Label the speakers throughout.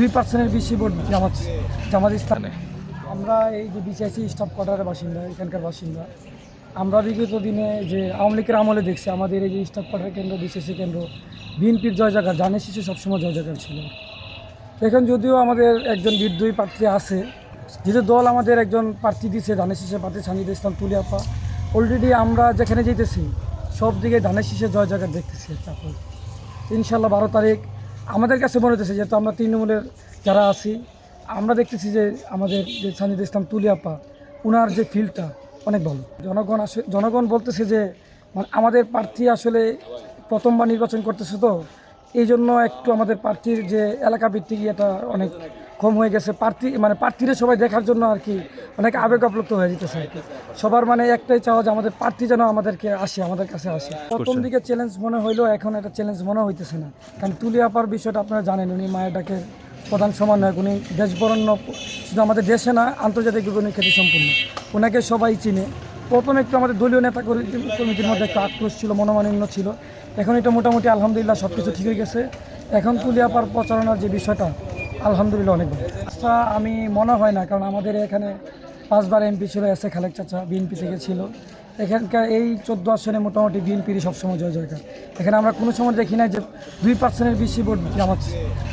Speaker 1: দুই পার্সেন্টের বেশি ভোট জামাত জামাত ইসলামে। আমরা এই যে বিসিআইসি স্টাফ কোয়ার্টারের বাসিন্দা এখানকার বাসিন্দা আমরা বিগত দিনে যে আওয়ামী লীগের আমলে দেখছি আমাদের এই যে স্টাফ কোয়ার্টার কেন্দ্র বিসিএসি কেন্দ্র বিএনপির জয় জায়গা জানে শিশু সবসময় জয় জায়গার ছিল এখন যদিও আমাদের একজন বিদ্রোহী প্রার্থী আছে যেহেতু দল আমাদের একজন প্রার্থী দিছে ধানের শীষে প্রার্থী সানিদ ইসলাম তুলিয়াপা অলরেডি আমরা যেখানে যেতেছি সব দিকে ধানের শীষে জয় জায়গা দেখতেছি। তারপর ইনশাল্লাহ বারো তারিখ আমাদের কাছে মনে হতেছে যেহেতু আমরা তৃণমূলের যারা আছি, আমরা দেখতেছি যে আমাদের যে সানিদ ইসলাম তুলিয়াপা ওনার যে ফিল্ডটা অনেক ভালো। জনগণ আসলে জনগণ বলতেছে যে মানে আমাদের প্রার্থী আসলে প্রথমবার নির্বাচন করতেছে তো এই জন্য একটু আমাদের প্রার্থীর যে এলাকা ভিত্তিক এটা অনেক কম হয়ে গেছে। প্রার্থী মানে প্রার্থীরা সবাই দেখার জন্য আর কি অনেক আবেগ আপ্লুপ্ত হয়ে যেতেছে আর কি। সবার মানে একটাই চাওয়া যে আমাদের প্রার্থী যেন আমাদেরকে আসে আমাদের কাছে আসে। প্রথম দিকে চ্যালেঞ্জ মনে হইলেও এখন একটা চ্যালেঞ্জ মনে হইতেছে না। কারণ তুলিয়াপার বিষয়টা আপনারা জানেন উনি মায়ের ডাকে প্রধান সমন্বয়ক উনি দেশবরণ্য শুধু আমাদের দেশে না আন্তর্জাতিক উনি খ্যাতি সম্পূর্ণ। ওনাকে সবাই চিনে। প্রথম একটু আমাদের দলীয় নেতা কর্মী- কমিটির মধ্যে একটা আক্রোশ ছিল, মনোমালিন্য ছিল। এখন এটা মোটামুটি আলহামদুলিল্লাহ সব কিছু ঠিক হয়ে গেছে। এখন তুলিয়াপার প্রচারণার যে বিষয়টা, আলহামদুলিল্লাহ অনেক আচ্ছা আমি মনে হয় না, কারণ আমাদের এখানে পাঁচবার এমপি ছিল, এস এ খালেক চাচা বিএনপি থেকে ছিল এখানকার এই চোদ্দ আসনে মোটামুটি বিএনপিরই সবসময় জয় জয়কার এখানে আমরা কোনো সময় দেখি না যে দুই পার্সেন্টের বেশি ভোট জামাত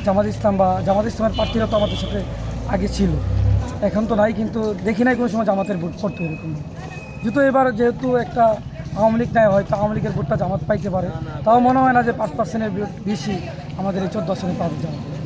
Speaker 1: জামাত ইসলাম বা জামাত ইসলামের প্রার্থীরা তো আমাদের সাথে আগে ছিল। এখন তো নাই, কিন্তু দেখি নাই কোনো সময় জামাতের ভোট পড়তে এরকম। যেহেতু এবার যেহেতু একটা আওয়ামী লীগ নেয়, হয়তো আওয়ামী লীগের ভোটটা জামাত পাইতে পারে। তাও মনে হয় না যে পাঁচ পার্সেন্টের বেশি আমাদের এই চোদ্দ আসনে পাওয়া যাবে।